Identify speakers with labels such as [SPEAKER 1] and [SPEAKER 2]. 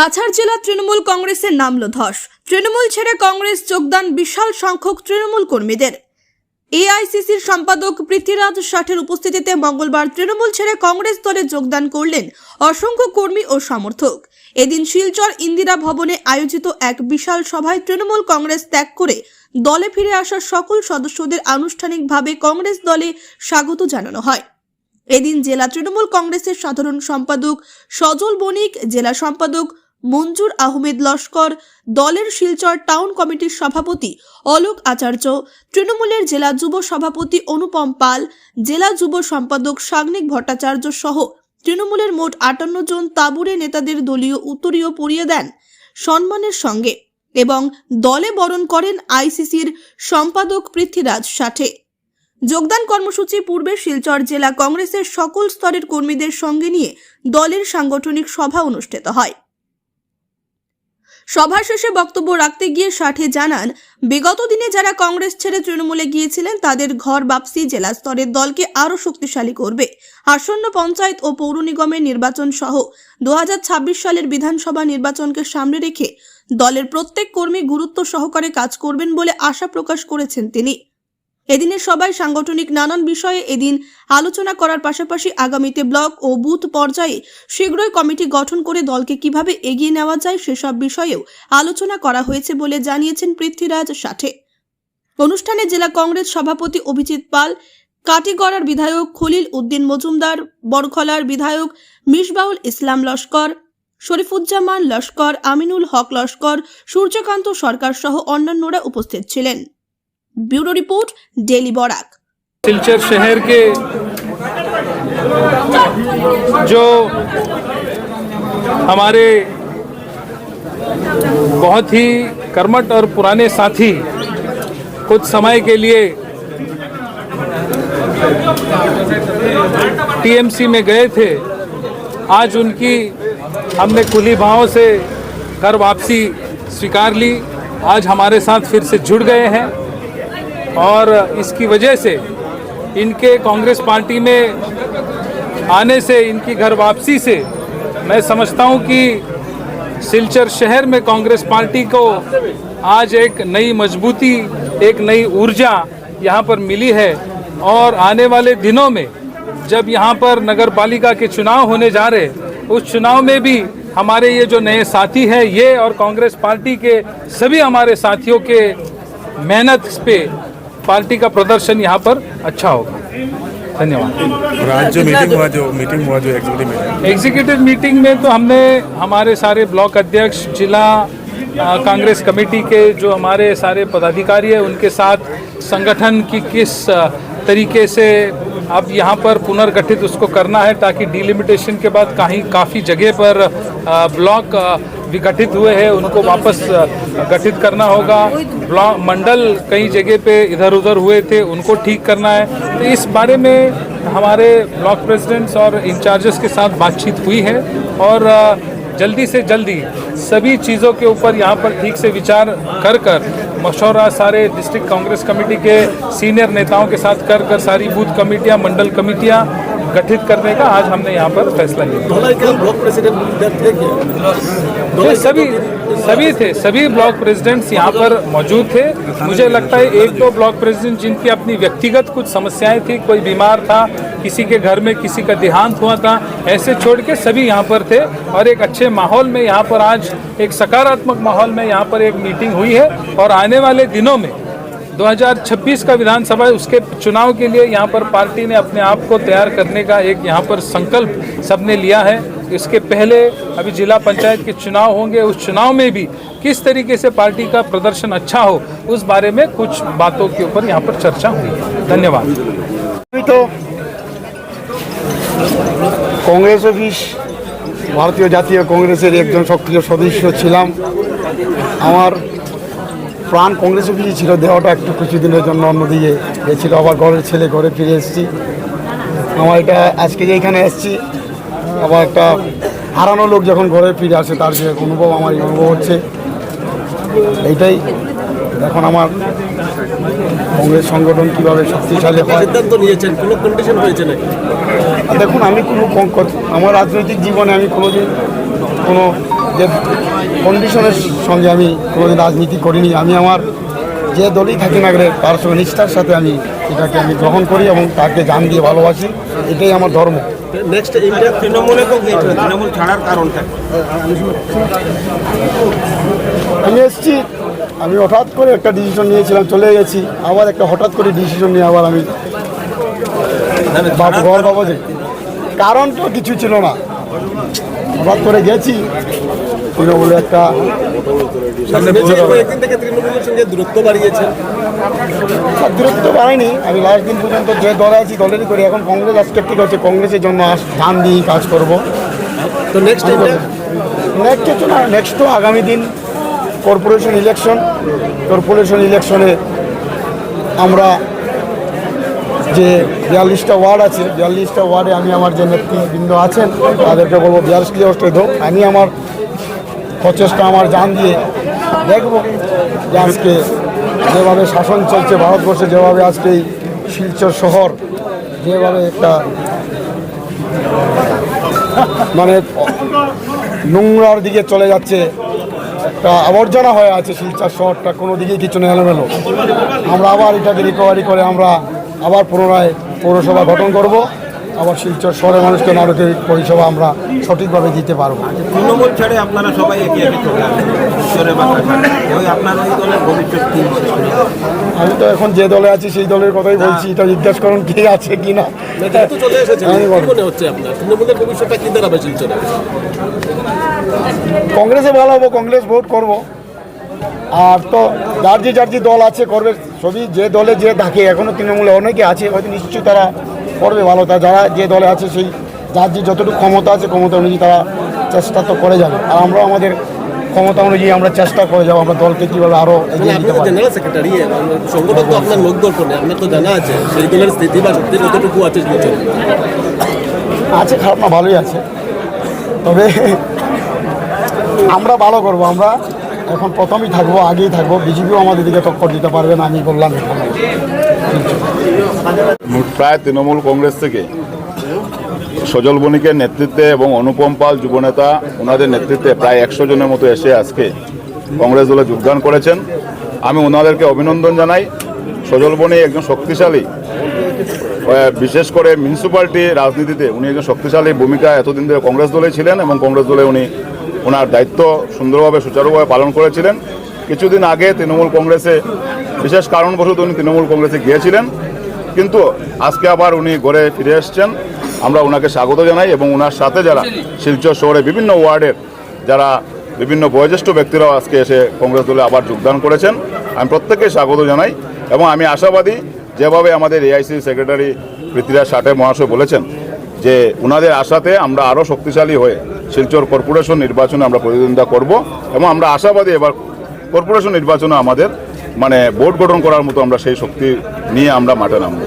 [SPEAKER 1] কাছাড় জেলা তৃণমূল কংগ্রেসের নামল ধস। তৃণমূল ছেড়ে কংগ্রেস যোগদান বিশাল সংখ্যক তৃণমূল কর্মীদের। এআইসিসির সম্পাদক পৃথ্বীরাজ ষাটের উপস্থিতিতে মঙ্গলবার তৃণমূল ছেড়ে কংগ্রেস দলে যোগদান করলেন অসংখ্য কর্মী ও সমর্থক। এদিন শিলচর ইন্দিরা ভবনে আয়োজিত এক বিশাল সভায় তৃণমূল কংগ্রেস ত্যাগ করে দলে ফিরে আসা সকল সদস্যদের আনুষ্ঠানিকভাবে কংগ্রেস দলে স্বাগত জানানো হয়। এদিন জেলা তৃণমূল কংগ্রেসের সাধারণ সম্পাদক সজল বণিক, জেলা সম্পাদক মঞ্জুর আহমেদ লস্কর, দলের শিলচর টাউন কমিটির সভাপতি অলোক আচার্য, তৃণমূলের জেলা যুব সভাপতি অনুপম পাল, জেলা যুব সম্পাদক সাগ্নিক ভট্টাচার্য সহ তৃণমূলের মোট আটান্ন জন তাবুরে নেতাদের দলীয় উত্তরীয় পরিয়ে দেন সম্মানের সঙ্গে এবং দলে বরণ করেন আইসিসির সম্পাদক পৃথ্বীরাজ ষাঠে যোগদান কর্মসূচি পূর্বে শিলচর জেলা কংগ্রেসের সকল স্তরের কর্মীদের সঙ্গে নিয়ে দলের সাংগঠনিক সভা অনুষ্ঠিত হয়। সভা শেষে বক্তব্য রাখতে গিয়ে ষাঠে জানান, বিগত দিনে যারা কংগ্রেস ছেড়ে তৃণমূলে গিয়েছিলেন, তাদের ঘর বাপসি জেলা স্তরের দলকে আরও শক্তিশালী করবে। আসন্ন পঞ্চায়েত ও পৌর নিগমের নির্বাচন সহ দু হাজার ছাব্বিশ সালের বিধানসভা নির্বাচনকে সামনে রেখে দলের প্রত্যেক কর্মী গুরুত্ব সহকারে কাজ করবেন বলে আশা প্রকাশ করেছেন তিনি। এদিনের সবাই সাংগঠনিক নানান বিষয়ে এদিন আলোচনা করার পাশাপাশি আগামীতে ব্লক ও বুথ পর্যায়ে শীঘ্রই কমিটি গঠন করে দলকে কীভাবে এগিয়ে নেওয়া যায় সেসব বিষয়েও আলোচনা করা হয়েছে বলে জানিয়েছেন পৃথ্বীরাজ ষাঠে অনুষ্ঠানে জেলা কংগ্রেস সভাপতি অভিজিৎ পাল, কাটিগড়ার বিধায়ক খলিল উদ্দিন মজুমদার বরখলার বিধায়ক মিসবাউল ইসলাম লস্কর, শরীফুজ্জামান লস্কর, আমিনুল হক লস্কর, সূর্যকান্ত সরকার সহ অন্যান্যরা উপস্থিত ছিলেন। Bureau report, daily Barak.
[SPEAKER 2] Silchar शहर के जो हमारे बहुत ही कर्मठ और पुराने साथी कुछ समय के लिए टीएमसी में गए थे, आज उनकी हमने खुली भावों से घर वापसी स्वीकार ली, आज हमारे साथ फिर से जुड़ गए हैं। और इसकी वजह से इनके कांग्रेस पार्टी में आने से, इनकी घर वापसी से मैं समझता हूँ कि सिलचर शहर में कांग्रेस पार्टी को आज एक नई मजबूती, एक नई ऊर्जा यहाँ पर मिली है। और आने वाले दिनों में जब यहाँ पर नगर पालिका के चुनाव होने जा रहे उस चुनाव में भी हमारे ये जो नए साथी हैं, ये और कांग्रेस पार्टी के सभी हमारे साथियों के मेहनत पे पार्टी का प्रदर्शन यहाँ पर अच्छा होगा। धन्यवाद।
[SPEAKER 3] राज्य जो मीटिंग हुआ जो मीटिंग हुआ जो एग्जीक्यूटिव मीटिंग
[SPEAKER 2] एग्जीक्यूटिव मीटिंग में तो हमने हमारे सारे ब्लॉक अध्यक्ष जिला कांग्रेस कमेटी के जो हमारे सारे पदाधिकारी हैं उनके साथ संगठन की किस तरीके से अब यहाँ पर पुनर्गठित उसको करना है ताकि डिलिमिटेशन के बाद कहीं काफ़ी जगह पर ब्लॉक विघटित हुए हैं, उनको वापस गठित करना होगा। ब्लॉक मंडल कई जगह पे इधर उधर हुए थे, उनको ठीक करना है। तो इस बारे में हमारे ब्लॉक प्रेसिडेंट्स और इंचार्जेस के साथ बातचीत हुई है और जल्दी से जल्दी सभी चीज़ों के ऊपर यहाँ पर ठीक से विचार कर कर मशवरा सारे डिस्ट्रिक्ट कांग्रेस कमेटी के सीनियर नेताओं के साथ कर कर सारी बूथ कमेटियाँ मंडल कमेटियाँ गठित करने का आज हमने यहाँ पर फैसला लिया सभी सभी थे सभी ब्लॉक प्रेसिडेंट्स यहाँ पर मौजूद थे। मुझे लगता है एक दो ब्लॉक प्रेसिडेंट जिनकी अपनी व्यक्तिगत कुछ समस्याएँ थी कोई बीमार था किसी के घर में किसी का देहांत हुआ था, ऐसे छोड़ के सभी यहाँ पर थे और एक अच्छे माहौल में यहाँ पर आज एक सकारात्मक माहौल में यहाँ पर एक मीटिंग हुई है और आने वाले दिनों में 2026 का विधानसभा है उसके चुनाव के लिए यहाँ पर पार्टी ने अपने आप को तैयार करने का एक यहाँ पर संकल्प सबने लिया है। इसके पहले अभी जिला पंचायत के चुनाव होंगे, उस चुनाव में भी किस तरीके से पार्टी का प्रदर्शन अच्छा हो, उस बारे में कुछ बातों के ऊपर यहाँ पर चर्चा हुई। है धन्यवाद
[SPEAKER 4] तो কংগ্রেস অফিস, ভারতীয় জাতীয় কংগ্রেসের একজন সক্রিয় সদস্য ছিলাম। আমার প্রাণ কংগ্রেস অফিসে ছিল, দেহটা একটু কিছুদিনের জন্য অন্যদিকে গেছিল, আবার ঘরের ছেলে ঘরে ফিরে এসেছি। আমার এটা আজকে যে এখানে এসেছি, আবার একটা হারানো লোক যখন ঘরে ফিরে আসে, তার যে অনুভব, আমার অনুভব হচ্ছে। এইটাই। এখন আমার কংগ্রেস সংগঠন কীভাবে শক্তিশালী হয়?
[SPEAKER 5] সিদ্ধান্ত নিয়েছেন কোনো কন্ডিশন হয়েছে নাকি?
[SPEAKER 4] দেখুন আমি কোনো আমার রাজনৈতিক জীবনে আমি কোনোদিন কোনো যে কন্ডিশনের সঙ্গে আমি কোনোদিন রাজনীতি করিনি। আমি আমার যে দলই থাকি না গেলে তার সঙ্গে নিষ্ঠার সাথে আমি এটাকে আমি গ্রহণ করি এবং তাকে জান দিয়ে ভালোবাসি। এটাই আমার ধর্ম।
[SPEAKER 5] নেক্সট এইটা তৃণমূলে তো তৃণমূল ছাড়ার কারণটা
[SPEAKER 4] আমি এসেছি আমি হঠাৎ করে একটা ডিসিশন নিয়েছিলাম চলে গেছি। আবার একটা হঠাৎ করে ডিসিশন নিয়ে আবার আমি ঘর বাবা যে। কারণ তো কিছু ছিল না। হঠাৎ করে গেছি। তৃণমূলে একটা
[SPEAKER 5] দূরত্ব বাড়িয়েছেন।
[SPEAKER 4] আর দূরত্ব বাড়ায়নি আমি লাস্ট দিন পর্যন্ত যে দলে আছি দলেরই করি। এখন কংগ্রেস আজকে ঠিক আছে। কংগ্রেসের জন্য আস ধান দিয়ে কাজ করব।
[SPEAKER 5] তো নেক্সট
[SPEAKER 4] নেক্সট কিছু না নেক্সট তো আগামী দিন। কর্পোরেশন ইলেকশন, কর্পোরেশন ইলেকশনে আমরা যে বিয়াল্লিশটা ওয়ার্ড আছে, বিয়াল্লিশটা ওয়ার্ডে আমি আমার যে নেতৃবৃন্দ আছেন, তাদেরকে বলব বিয়াল্লিশটি অষ্টে হোক আমি আমার প্রচেষ্টা, আমার জান দিয়ে দেখব যে আজকে যেভাবে শাসন চলছে ভারতবর্ষে, যেভাবে আজকে এই শিলচর শহর, যেভাবে একটা মানে নোংরার দিকে চলে যাচ্ছে একটা আবর্জনা হয়ে আছে শিলচার শহরটা, কোনো দিকেই কিছু নেই, এলোমেলো। আমরা আবার এটাকে রিকভারি করে আমরা আবার পুনরায় পৌরসভা গঠন করব। আবার শিলচর শহরের মানুষকে নারকের পরিষেবা আমরা সঠিকভাবে দিতে পারব।
[SPEAKER 5] তৃণমূল ছেড়ে আপনারা সবাই একে একে চলে
[SPEAKER 4] আমি তো এখন যে দলে আছি সেই দলের কথাই বলছি এটা জিজ্ঞেস করুন কে আছে কি না।
[SPEAKER 6] যেহেতু চলে এসেছেন
[SPEAKER 4] আমি
[SPEAKER 6] কি
[SPEAKER 4] বলব।
[SPEAKER 6] মনে হচ্ছে আপনার? তৃণমূলের ভবিষ্যৎটা কি দাঁড়াবে শিলচরে
[SPEAKER 4] কংগ্রেসে ভালো হব কংগ্রেস ভোট করব। আর তো যার যে যার যে দল আছে করবে সবই। যে দলে যে থাকে এখনও তৃণমূলে অনেকে আছে হয়তো নিশ্চয়ই তারা করবে ভালো। তা যারা যে দলে আছে সেই যার যে যতটুকু ক্ষমতা আছে ক্ষমতা অনুযায়ী তারা চেষ্টা তো করে যাবে। আর আমরাও আমাদের ক্ষমতা অনুযায়ী আমরা চেষ্টা করে যাব আমরা দলকে কীভাবে আরও
[SPEAKER 6] মানে
[SPEAKER 4] এগিয়ে দিতে পারি।
[SPEAKER 6] জেনারেল সেক্রেটারি সংগঠন তো আপনার লোক দল আপনার তো জানা আছে সেই দলের স্থিতি বা শক্তি কতটুকু আছে
[SPEAKER 4] আছে খারাপ না ভালোই আছে। তবে আমরা ভালো করব আমরা এখন প্রথমেই থাকব আগেই থাকব বিজেপিও আমাদের দিকে তৎপর দিতে পারবে না আমি বললাম এখানে।
[SPEAKER 7] প্রায় তৃণমূল কংগ্রেস থেকে সজল বণিকের নেতৃত্বে এবং অনুপম পাল যুবনেতা ওনাদের নেতৃত্বে প্রায় একশো জনের মতো এসে আজকে কংগ্রেস দলে যোগদান করেছেন। আমি ওনাদেরকে অভিনন্দন জানাই। সজল বণিক একজন শক্তিশালী বিশেষ করে মিউনিসিপ্যালিটি রাজনীতিতে উনি একজন শক্তিশালী ভূমিকা এতদিন ধরে কংগ্রেস দলে ছিলেন এবং কংগ্রেস দলে উনি ওনার দায়িত্ব সুন্দরভাবে, সুচারুভাবে পালন করেছিলেন। কিছুদিন আগে তৃণমূল কংগ্রেসে, বিশেষ কারণবশত উনি তৃণমূল কংগ্রেসে গিয়েছিলেন। কিন্তু আজকে আবার উনি গড়ে ফিরে এসছেন। আমরা ওনাকে স্বাগত জানাই এবং ওনার সাথে যারা শিলচর শহরে বিভিন্ন ওয়ার্ডের যারা বিভিন্ন বয়োজ্যেষ্ঠ ব্যক্তিরাও আজকে এসে কংগ্রেস দলে আবার যোগদান করেছেন। আমি প্রত্যেককে স্বাগত জানাই এবং আমি আশাবাদী যেভাবে আমাদের এআইসি সেক্রেটারি পৃথ্বীরাজ সাটে মহাশয় বলেছেন যে ওনাদের আশাতে আমরা আরও শক্তিশালী হয়ে শিলচর কর্পোরেশন নির্বাচনে আমরা প্রতিদ্বন্দ্বিতা করব এবং আমরা আশাবাদী এবার কর্পোরেশন নির্বাচনে আমাদের মানে বোর্ড গঠন করার মতো আমরা সেই শক্তি নিয়ে আমরা মাঠে নামবো